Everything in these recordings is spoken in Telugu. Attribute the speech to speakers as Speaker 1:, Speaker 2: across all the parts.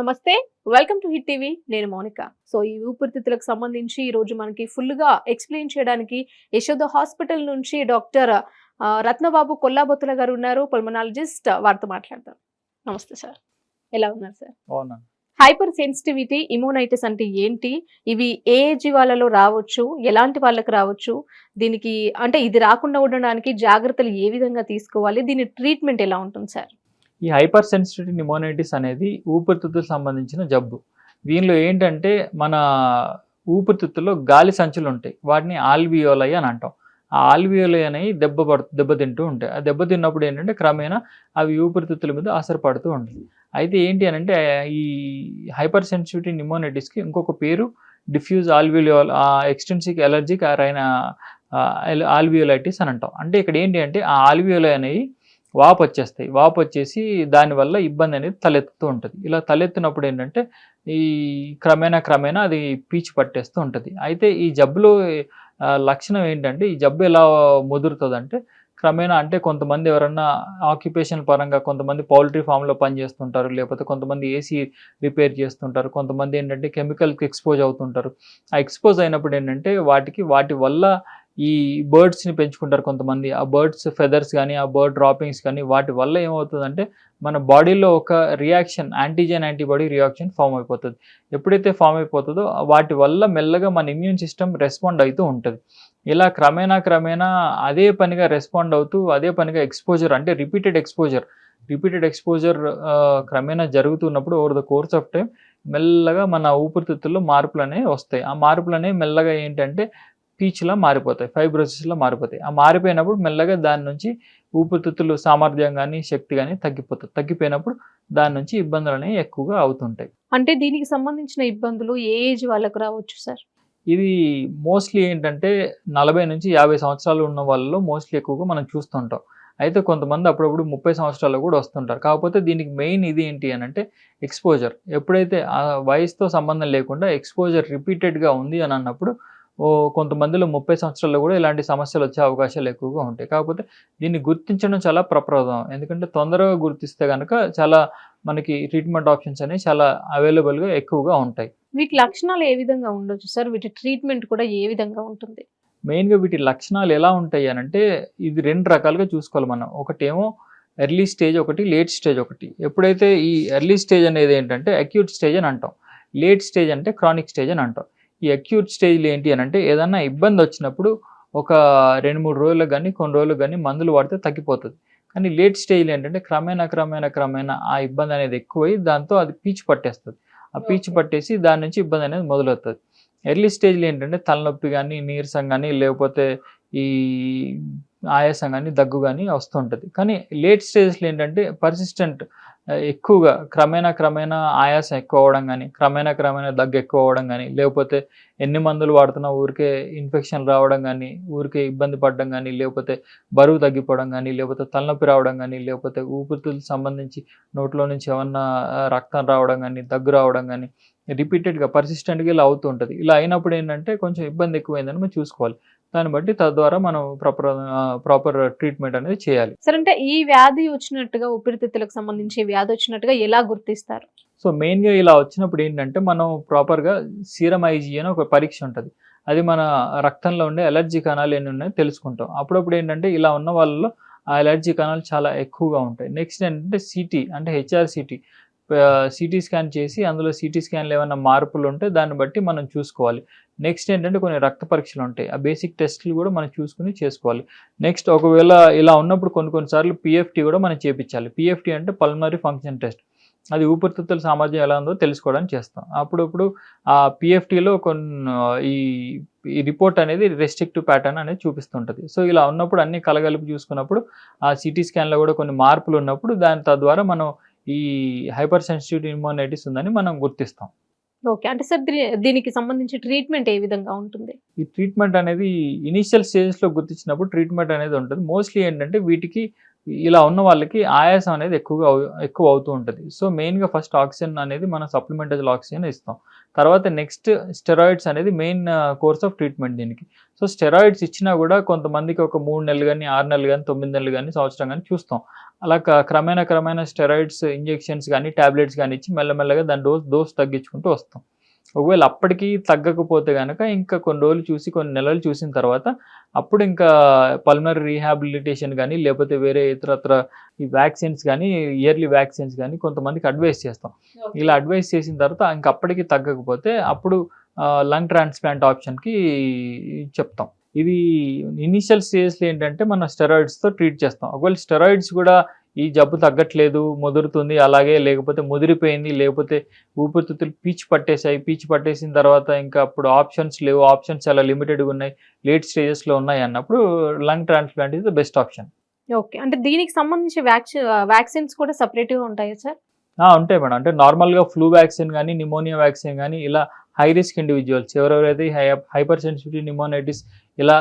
Speaker 1: నమస్తే వెల్కమ్ టు హిట్ టీవీ నేను మౌనిక. సో ఈ ఊపిరితిత్తులకు సంబంధించి ఈ రోజు మనకి ఫుల్గా ఎక్స్ప్లెయిన్ చేయడానికి యశోద హాస్పిటల్ నుంచి డాక్టర్ రత్నబాబు కొల్లాబొత్తుల గారు ఉన్నారు. పల్మనాలజిస్ట్ వారితో మాట్లాడతాం నమస్తే సార్. ఎలా ఉన్నారు సార్? హైపర్ సెన్సిటివిటీ ఇమ్యూనైటిస్ అంటే ఏంటి? ఇవి ఏ ఏజ్ వాళ్ళలో రావచ్చు? ఎలాంటి వాళ్ళకి రావచ్చు? దీనికి అంటే ఇది రాకుండా ఉండడానికి జాగ్రత్తలు ఏ విధంగా తీసుకోవాలి? దీని ట్రీట్మెంట్ ఎలా ఉంటుంది సార్?
Speaker 2: ఈ హైపర్ సెన్సిటివిటీ నిమోనైటిస్ అనేది ఊపిరితిత్తులకు సంబంధించిన జబ్బు. దీనిలో ఏంటంటే మన ఊపిరితిత్తుల్లో గాలి సంచులు ఉంటాయి. వాటిని ఆల్వియోలై అని అంటాం. ఆ ఆల్వియోలై అనేవి దెబ్బ పడు దెబ్బతింటూ ఉంటాయి. ఆ దెబ్బతిన్నప్పుడు ఏంటంటే క్రమేణా అవి ఊపిరితిత్తుల మీద అసరపడుతూ ఉంటుంది అయితే ఏంటి అని అంటే ఈ హైపర్ సెన్సిటివిటీ నిమోనైటిస్కి ఇంకొక పేరు డిఫ్యూజ్ ఆల్వియోల్ ఎక్స్టెన్సిక్ ఎలర్జిక్ అయిన ఆల్వియోలైటిస్ అని అంటాం. అంటే ఇక్కడ ఏంటి అంటే ఆ ఆల్వియోలై అనేవి వాపు వచ్చేస్తాయి వాపు వచ్చేసి దానివల్ల ఇబ్బంది అనేది తలెత్తుతూ ఉంటుంది. ఇలా తలెత్తినప్పుడు ఏంటంటే ఈ క్రమేణా క్రమేణా అది పీచు పట్టేస్తూ ఉంటుంది. అయితే ఈ జబ్బులో లక్షణం ఏంటంటే ఈ జబ్బు ఎలా ముదురుతుంది అంటే క్రమేణా అంటే కొంతమంది ఎవరన్నా ఆక్యుపేషన్ పరంగా కొంతమంది పౌల్ట్రీ ఫామ్లో పనిచేస్తుంటారు లేకపోతే కొంతమంది ఏసీ రిపేర్ చేస్తుంటారు. కొంతమంది ఏంటంటే కెమికల్కి ఎక్స్పోజ్ అవుతుంటారు. ఆ ఎక్స్పోజ్ అయినప్పుడు ఏంటంటే వాటికి వాటి వల్ల ఈ బర్డ్స్ని పెంచుకుంటారు కొంతమంది. ఆ బర్డ్స్ ఫెదర్స్ కానీ ఆ బర్డ్ డ్రాపింగ్స్ కానీ వాటి వల్ల ఏమవుతుందంటే మన బాడీలో ఒక reaction antigen antibody reaction form అయిపోతుంది. ఎప్పుడైతే ఫామ్ అయిపోతుందో వాటి వల్ల మెల్లగా మన ఇమ్యూన్ సిస్టమ్ రెస్పాండ్ అవుతూ ఉంటుంది. ఇలా క్రమేణా క్రమేణా అదే పనిగా రెస్పాండ్ అవుతూ అదే పనిగా ఎక్స్పోజర్ అంటే రిపీటెడ్ ఎక్స్పోజర్. రిపీటెడ్ ఎక్స్పోజర్ క్రమేణా జరుగుతున్నప్పుడు over the course of time మెల్లగా మన ఊపిరితిత్తుల్లో మార్పులు అనేవి వస్తాయి. ఆ మార్పులు అనేవి మెల్లగా ఏంటంటే పీచ్లా మారిపోతాయి ఫైబ్రోసిస్లా మారిపోతాయి. ఆ మారిపోయినప్పుడు మెల్లగా దాని నుంచి ఊపిరితిత్తులు సామర్థ్యం కానీ శక్తి కానీ తగ్గిపోతుంది తగ్గిపోయినప్పుడు దాని నుంచి ఇబ్బందులు అనేవి ఎక్కువగా అవుతుంటాయి.
Speaker 1: అంటే దీనికి సంబంధించిన ఇబ్బందులు ఏ ఏజ్ వాళ్ళకు రావచ్చు సార్?
Speaker 2: ఇది మోస్ట్లీ ఏంటంటే నలభై నుంచి యాభై సంవత్సరాలు ఉన్న వాళ్ళలో మోస్ట్లీ ఎక్కువగా మనం చూస్తుంటాం. అయితే కొంతమంది అప్పుడప్పుడు ముప్పై సంవత్సరాలు కూడా వస్తుంటారు. కాకపోతే దీనికి మెయిన్ ఇది ఏంటి అని అంటే ఎక్స్పోజర్. ఎప్పుడైతే ఆ వయసుతో సంబంధం లేకుండా ఎక్స్పోజర్ రిపీటెడ్గా ఉంది అని అన్నప్పుడు ఓ కొంతమందిలో ముప్పై సంవత్సరాల్లో కూడా ఇలాంటి సమస్యలు వచ్చే అవకాశాలు ఎక్కువగా ఉంటాయి. కాకపోతే దీన్ని గుర్తించడం చాలా ప్రప్రదం. ఎందుకంటే తొందరగా గుర్తిస్తే కనుక చాలా మనకి ట్రీట్మెంట్ ఆప్షన్స్ అనేవి చాలా అవైలబుల్గా ఎక్కువగా ఉంటాయి.
Speaker 1: వీటి లక్షణాలు ఏ విధంగా ఉండొచ్చు సార్? వీటి ట్రీట్మెంట్ కూడా ఏ విధంగా ఉంటుంది?
Speaker 2: మెయిన్గా వీటి లక్షణాలు ఎలా ఉంటాయి అని అంటే ఇది రెండు రకాలుగా చూసుకోవాలి మనం. ఒకటేమో ఎర్లీ స్టేజ్ ఒకటి లేట్ స్టేజ్ ఒకటి. ఎప్పుడైతే ఈ ఎర్లీ స్టేజ్ అనేది ఏంటంటే అక్యూట్ స్టేజ్ అని అంటాం. లేట్ స్టేజ్ అంటే క్రానిక్ స్టేజ్ అని అంటాం. ఈ అక్యూట్ స్టేజ్లో ఏంటి అని అంటే ఏదన్నా ఇబ్బంది వచ్చినప్పుడు ఒక రెండు మూడు రోజులకు కానీ కొన్ని రోజులకు కానీ మందులు వాడితే తగ్గిపోతుంది. కానీ లేట్ స్టేజ్లో ఏంటంటే క్రమేణా క్రమేణా క్రమేణా ఆ ఇబ్బంది అనేది ఎక్కువై దాంతో అది పీచు పట్టేస్తుంది. ఆ పీచు పట్టేసి దాని నుంచి ఇబ్బంది అనేది మొదలవుతుంది. ఎర్లీ స్టేజ్లో ఏంటంటే తలనొప్పి కానీ నీరసం కానీ లేకపోతే ఈ ఆయాసం కానీ దగ్గు కానీ వస్తుంటుంది కానీ లేట్ స్టేజ్లో ఏంటంటే పర్సిస్టెంట్ ఎక్కువగా క్రమేణా క్రమేణా ఆయాసం ఎక్కువ అవ్వడం కానీ క్రమేణా క్రమేణా దగ్గు ఎక్కువ అవ్వడం కానీ లేకపోతే ఎన్ని మందులు వాడుతున్నా ఊరికే ఇన్ఫెక్షన్ రావడం కానీ ఊరికే ఇబ్బంది పడడం కానీ లేకపోతే బరువు తగ్గిపోవడం కానీ లేకపోతే తలనొప్పి రావడం కానీ లేకపోతే ఊపిరితిత్తులకు సంబంధించి నోట్లో నుంచి ఏమన్నా రక్తం రావడం కానీ దగ్గు రావడం కానీ రిపీటెడ్గా పర్సిస్టెంట్గా ఇలా అవుతూ ఉంటుంది. ఇలా అయినప్పుడు ఏంటంటే కొంచెం ఇబ్బంది ఎక్కువైందని మనం చూసుకోవాలి. దాన్ని బట్టి తద్వారా మనం ప్రాపర్ ప్రాపర్ ట్రీట్మెంట్ అనేది చేయాలి.
Speaker 1: సార్ అంటే ఈ వ్యాధి వచ్చినట్టుగా ఊపిరితిత్తులకు సంబంధించి వ్యాధి వచ్చినట్టుగా ఎలా గుర్తిస్తారు?
Speaker 2: సో మెయిన్గా ఇలా వచ్చినప్పుడు ఏంటంటే మనం ప్రాపర్గా సీరం ఐజీ అని ఒక పరీక్ష ఉంటుంది. అది మన రక్తంలో ఉండే ఎలర్జీ కణాలు ఎన్ని ఉన్నాయో తెలుసుకుంటాం. అప్పుడప్పుడు ఏంటంటే ఇలా ఉన్న వాళ్ళలో ఆ ఎలర్జీ కణాలు చాలా ఎక్కువగా ఉంటాయి. నెక్స్ట్ ఏంటంటే సిటీ అంటే హెచ్ఆర్సిటీ సిటీ స్కాన్ చేసి అందులో సిటీ స్కాన్లో ఏమైనా మార్పులు ఉంటే దాన్ని బట్టి మనం చూసుకోవాలి. నెక్స్ట్ ఏంటంటే కొన్ని రక్త పరీక్షలు ఉంటాయి. ఆ బేసిక్ టెస్ట్లు కూడా మనం చూసుకుని చేసుకోవాలి. నెక్స్ట్ ఒకవేళ ఇలా ఉన్నప్పుడు కొన్ని కొన్నిసార్లు పిఎఫ్టీ కూడా మనం చేపించాలి. పిఎఫ్టీ అంటే పల్మనరీ ఫంక్షన్ టెస్ట్ అది ఊపిరితిత్తుల సామర్థ్యం ఎలా ఉందో తెలుసుకోవడానికి చేస్తాం. అప్పుడప్పుడు ఆ పిఎఫ్టీలో కొన్ని ఈ ఈ రిపోర్ట్ అనేది రెస్ట్రిక్టివ్ ప్యాటర్న్ అనేది చూపిస్తుంటుంది. సో ఇలా ఉన్నప్పుడు అన్ని కలగలిపి చూసుకున్నప్పుడు ఆ సిటీ స్కాన్లో కూడా కొన్ని మార్పులు ఉన్నప్పుడు దాని తద్వారా మనం ఈ హైపర్ సెన్సిటివ్ ఇమ్యూనైటిస్ ఉందని మనం గుర్తిస్తాం.
Speaker 1: ఓకే అంటే సార్ దీనికి సంబంధించి ట్రీట్మెంట్ ఏ విధంగా ఉంటుంది?
Speaker 2: ఈ ట్రీట్మెంట్ అనేది ఇనీషియల్ స్టేజెస్లో గుర్తించినప్పుడు ట్రీట్మెంట్ అనేది ఉంటుంది. మోస్ట్లీ ఏంటంటే వీటికి ఇలా ఉన్న వాళ్ళకి ఆయాసం అనేది ఎక్కువగా అవు- ఎక్కువ అవుతూ ఉంటుంది. సో మెయిన్గా ఫస్ట్ ఆక్సిజన్ అనేది మనం సప్లిమెంటరీ ఆక్సిజన్ ఇస్తాం. తర్వాత నెక్స్ట్ స్టెరాయిడ్స్ అనేది మెయిన్ కోర్స్ ఆఫ్ ట్రీట్మెంట్ దీనికి. సో స్టెరాయిడ్స్ ఇచ్చినా కూడా కొంతమందికి ఒక మూడు నెలలు కానీ ఆరు నెలలు కానీ తొమ్మిది నెలలు కానీ సంవత్సరం కానీ చూస్తాం. అలా క్రమేణా క్రమేణా స్టెరాయిడ్స్ ఇంజెక్షన్స్ కానీ టాబ్లెట్స్ కానీ ఇచ్చి మెల్లమెల్లగా దాని డోస్ డోస్ తగ్గించుకుంటూ వస్తాం. ఒకవేళ అప్పటికి తగ్గకపోతే కనుక ఇంకా కొన్ని రోజులు చూసి కొన్ని నెలలు చూసిన తర్వాత అప్పుడు ఇంకా పల్మనరీ రీహాబిలిటేషన్ కానీ లేకపోతే వేరే ఇతరత్ర ఈ వ్యాక్సిన్స్ కానీ ఇయర్లీ వ్యాక్సిన్స్ కానీ కొంతమందికి అడ్వైస్ చేస్తాం. ఇలా అడ్వైస్ చేసిన తర్వాత ఇంకా అప్పటికి తగ్గకపోతే అప్పుడు లంగ్ ట్రాన్స్ప్లాంట్ ఆప్షన్కి చెప్తాం. ఇది ఇనిషియల్ స్టేజ్లో ఏంటంటే మనం స్టెరాయిడ్స్తో ట్రీట్ చేస్తాం. ఒకవేళ స్టెరాయిడ్స్ కూడా ఈ జబ్బు తగ్గట్లేదు ముదురుతుంది అలాగే లేకపోతే ముదిరిపోయింది లేకపోతే ఊపిరితిత్తులు పీచు పట్టేశాయి. పీచు పట్టేసిన తర్వాత ఇంకా అప్పుడు ఆప్షన్స్ లేవు. ఆప్షన్స్ చాలా లిమిటెడ్గా ఉన్నాయి. లేట్ స్టేజెస్లో ఉన్నాయి అన్నప్పుడు lung transplant is the best option.
Speaker 1: Okay. అంటే దీనికి సంబంధించి వ్యాక్సిన్ వ్యాక్సిన్స్ కూడా separate గా ఉంటాయా సార్?
Speaker 2: ఉంటాయి మేడం. అంటే నార్మల్గా ఫ్లూ వ్యాక్సిన్ కానీ నిమోనియా వ్యాక్సిన్ కానీ ఇలా హై రిస్క్ ఇండివిజువల్స్ ఎవరెవరైతే హై హైపర్ సెన్సిటివ్ నిమోనైటిస్ ఇలా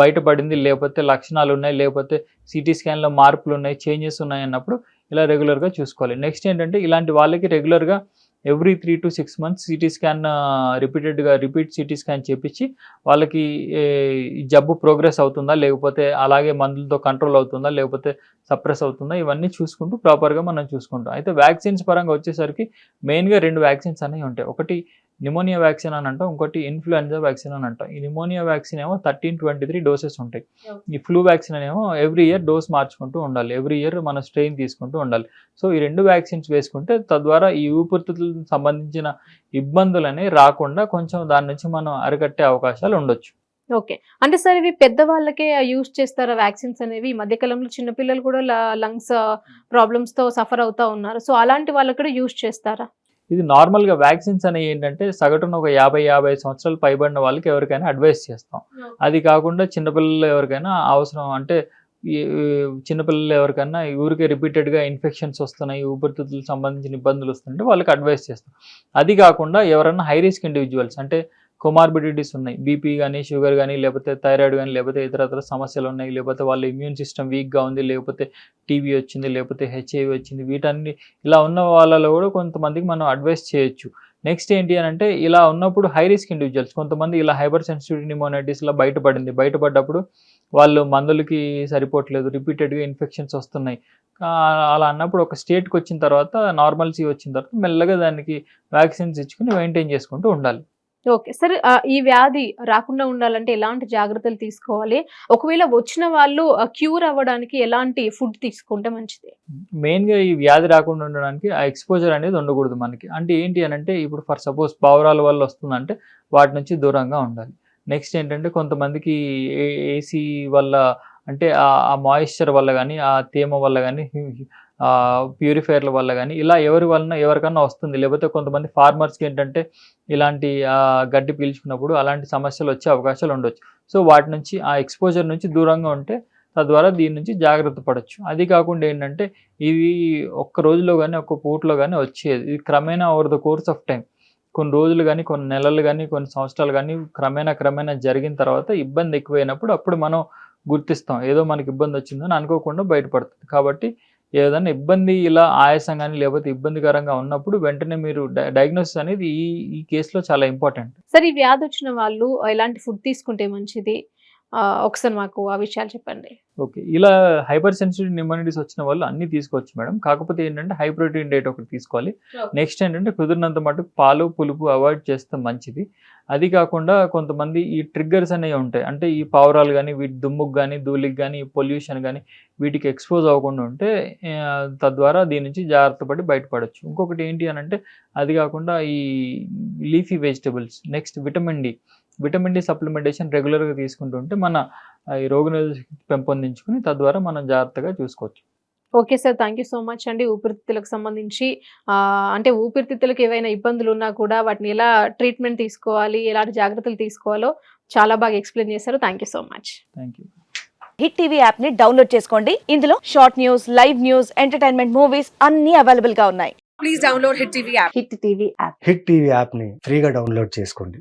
Speaker 2: బయటపడింది లేకపోతే లక్షణాలు ఉన్నాయి లేకపోతే సిటీ స్కాన్లో మార్పులు ఉన్నాయి చేంజెస్ ఉన్నాయి అన్నప్పుడు ఇలా రెగ్యులర్గా చూసుకోవాలి. నెక్స్ట్ ఏంటంటే ఇలాంటి వాళ్ళకి రెగ్యులర్గా every three to six months CT scan రిపీటెడ్గా రిపీట్ సిటీ స్కాన్ చేపించి వాళ్ళకి జబ్బు ప్రోగ్రెస్ అవుతుందా లేకపోతే అలాగే మందులతో కంట్రోల్ అవుతుందా లేకపోతే సప్రెస్ అవుతుందా ఇవన్నీ చూసుకుంటూ ప్రాపర్గా మనం చూసుకుంటాం. అయితే వ్యాక్సిన్స్ పరంగా వచ్చేసరికి మెయిన్గా రెండు వ్యాక్సిన్స్ అనేవి ఉంటాయి. ఒకటి నిమోనియా వ్యాక్సిన్ అని అంటాం ఇంకోటి ఇన్ఫ్లుయెన్జా వ్యాక్సిన్ అని అంటాం. ఈ నిమోనియా వ్యాక్సిన్ ఏమో థర్టీన్ ట్వంటీ త్రీ డోసెస్ ఉంటాయి ఈ ఫ్లూ వ్యాక్సిన్ అనేమో ఎవ్రీ ఇయర్ డోస్ మార్చుకుంటూ ఉండాలి. ఎవ్రీ ఇయర్ మన స్ట్రెయిన్ తీసుకుంటూ ఉండాలి. సో ఈ రెండు వ్యాక్సిన్స్ వేసుకుంటే తద్వారా ఈ ఊపిరితిత్తులకు సంబంధించిన ఇబ్బందులు అనేవి రాకుండా కొంచెం దాని నుంచి మనం అరికట్టే అవకాశాలు ఉండొచ్చు.
Speaker 1: ఓకే. అంటే సార్ ఇవి పెద్ద వాళ్ళకే యూజ్ చేస్తారా వ్యాక్సిన్స్ అనేవి? ఈ మధ్యకాలంలో చిన్నపిల్లలు కూడా లంగ్స్ ప్రాబ్లమ్స్తో సఫర్ అవుతా ఉన్నారు. సో అలాంటి వాళ్ళకి కూడా యూజ్ చేస్తారా?
Speaker 2: ఇది నార్మల్గా వ్యాక్సిన్స్ అనేవి ఏంటంటే సగటున ఒక యాభై యాభై సంవత్సరాలు పైబడిన వాళ్ళకి ఎవరికైనా అడ్వైస్ చేస్తాం. అది కాకుండా చిన్నపిల్లలు ఎవరికైనా అవసరం అంటే ఈ చిన్నపిల్లలు ఎవరికైనా ఊరికే రిపీటెడ్గా ఇన్ఫెక్షన్స్ వస్తున్నాయి ఊపిరితిత్తులకు సంబంధించిన ఇబ్బందులు వస్తుంటే వాళ్ళకి అడ్వైస్ చేస్తాం. అది కాకుండా ఎవరైనా హై రిస్క్ ఇండివిజువల్స్ అంటే కొమార్బిడిటీస్ ఉన్నాయి. బీపీ కానీ షుగర్ కానీ లేకపోతే థైరాయిడ్ కానీ లేకపోతే ఇతర ఇతర సమస్యలు ఉన్నాయి. లేకపోతే వాళ్ళ ఇమ్యూన్ సిస్టమ్ వీక్గా ఉంది. లేకపోతే టీవీ వచ్చింది. లేకపోతే హెచ్ఐవి వచ్చింది. వీటన్ని ఇలా ఉన్న వాళ్ళలో కూడా కొంతమందికి మనం అడ్వైస్ చేయొచ్చు. నెక్స్ట్ ఏంటి అని అంటే ఇలా ఉన్నప్పుడు హై రిస్క్ ఇండివిజువల్స్ కొంతమంది ఇలా హైపర్ సెన్సిటివ్ నిమోనైటిస్ ఇలా బయటపడింది. బయటపడ్డప్పుడు వాళ్ళు మందులకి సరిపోవట్లేదు. రిపీటెడ్గా ఇన్ఫెక్షన్స్ వస్తున్నాయి. అలా అన్నప్పుడు ఒక స్టేట్కి వచ్చిన తర్వాత నార్మల్సీ వచ్చిన తర్వాత మెల్లగా దానికి వ్యాక్సిన్స్ ఇచ్చుకుని మెయింటైన్ చేసుకుంటూ ఉండాలి.
Speaker 1: ఓకే. సరే ఈ వ్యాధి రాకుండా ఉండాలంటే ఎలాంటి జాగ్రత్తలు తీసుకోవాలి? ఒకవేళ వచ్చిన వాళ్ళు క్యూర్ అవ్వడానికి ఎలాంటి ఫుడ్ తీసుకుంటే మంచిది?
Speaker 2: మెయిన్గా ఈ వ్యాధి రాకుండా ఉండడానికి ఆ ఎక్స్పోజర్ అనేది ఉండకూడదు మనకి. అంటే ఏంటి అని అంటే ఇప్పుడు ఫర్ సపోజ్ పావురాల వల్ల వస్తుందంటే వాటి నుంచి దూరంగా ఉండాలి. నెక్స్ట్ ఏంటంటే కొంతమందికి ఏసీ వల్ల అంటే ఆ మాయిశ్చర్ వల్ల కానీ ఆ తేమ వల్ల కానీ ప్యూరిఫైర్ల వల్ల కానీ ఇలా ఎవరి వలన ఎవరికన్నా వస్తుంది? లేకపోతే కొంతమంది ఫార్మర్స్కి ఏంటంటే ఇలాంటి గడ్డి పీల్చుకున్నప్పుడు అలాంటి సమస్యలు వచ్చే అవకాశాలు ఉండొచ్చు. సో వాటి నుంచి ఆ ఎక్స్పోజర్ నుంచి దూరంగా ఉంటే తద్వారా దీని నుంచి జాగ్రత్త పడవచ్చు అది కాకుండా ఏంటంటే ఇది ఒక్క రోజులో కానీ ఒక్క పూటలో కానీ వచ్చేది. ఇది క్రమేణా over the course of time కొన్ని రోజులు కానీ కొన్ని నెలలు కానీ కొన్ని సంవత్సరాలు కానీ క్రమేణా క్రమేణా జరిగిన తర్వాత ఇబ్బంది ఎక్కువైనప్పుడు అప్పుడు మనం గుర్తిస్తాం. ఏదో మనకి ఇబ్బంది వచ్చిందని అనుకోకుండా బయటపడుతుంది కాబట్టి ఏదైనా ఇబ్బంది ఇలా ఆయాసం కానీ లేకపోతే ఇబ్బందికరంగా ఉన్నప్పుడు వెంటనే మీరు డయాగ్నోసిస్ అనేది ఈ ఈ కేసులో చాలా ఇంపార్టెంట్
Speaker 1: సరే ఈ వ్యాధి వచ్చిన వాళ్ళు ఎలాంటి ఫుడ్ తీసుకుంటే మంచిది. ఒకసారి మాకు ఆ విషయాలు చెప్పండి.
Speaker 2: ఓకే. ఇలా హైపర్ సెన్సిటివ్ నిమోనిటీస్ వచ్చిన వాళ్ళు అన్ని తీసుకోవచ్చు మేడం. కాకపోతే ఏంటంటే హై ప్రోటీన్ డైట్ ఒకటి తీసుకోవాలి. నెక్స్ట్ ఏంటంటే కుదిరినంత మటుకు పాలు పులుపు అవాయిడ్ చేస్తే మంచిది. అది కాకుండా కొంతమంది ఈ ట్రిగ్గర్స్ అనేవి ఉంటాయి. అంటే ఈ పావురాలు కానీ వీటి దుమ్ముకు కానీ ధూళికి కానీ పొల్యూషన్ కానీ వీటికి ఎక్స్పోజ్ అవ్వకుండా ఉంటే తద్వారా దీని నుంచి జాగ్రత్త పడి బయటపడవచ్చు ఇంకొకటి ఏంటి అని అంటే అది కాకుండా ఈ leafy vegetables next vitamin D. Vitamin D supplementation రెగ్యులర్గా తీసుకుంటుంటే మన ఈ రోగనిరోధక శక్తి పెంపొందించుకుని తద్వారా మనం జాగ్రత్తగా చూసుకోవచ్చు.
Speaker 1: Okay sir. Thank you so much అండి. ఊపిరితిత్తులకు సంబంధించి అంటే ఊపిరితిత్తులకు ఏవైనా ఇబ్బందులు ఉన్నా కూడా వాటిని ఎలా ట్రీట్మెంట్ తీసుకోవాలి ఎలాంటి జాగ్రత్తలు తీసుకోవాలో చాలా బాగా ఎక్స్ప్లెయిన్ చేశారు. Thank you so much.
Speaker 2: Thank you.
Speaker 3: Hit TV యాప్ని డౌన్లోడ్ చేసుకోండి. ఇందులో short news live news entertainment movies అన్ని అవైలబుల్గా ఉన్నాయి.
Speaker 4: please download Hit TV app.
Speaker 5: Hit TV app.
Speaker 6: Hit TV యాప్ని ఫ్రీగా డౌన్లోడ్ చేసుకోండి.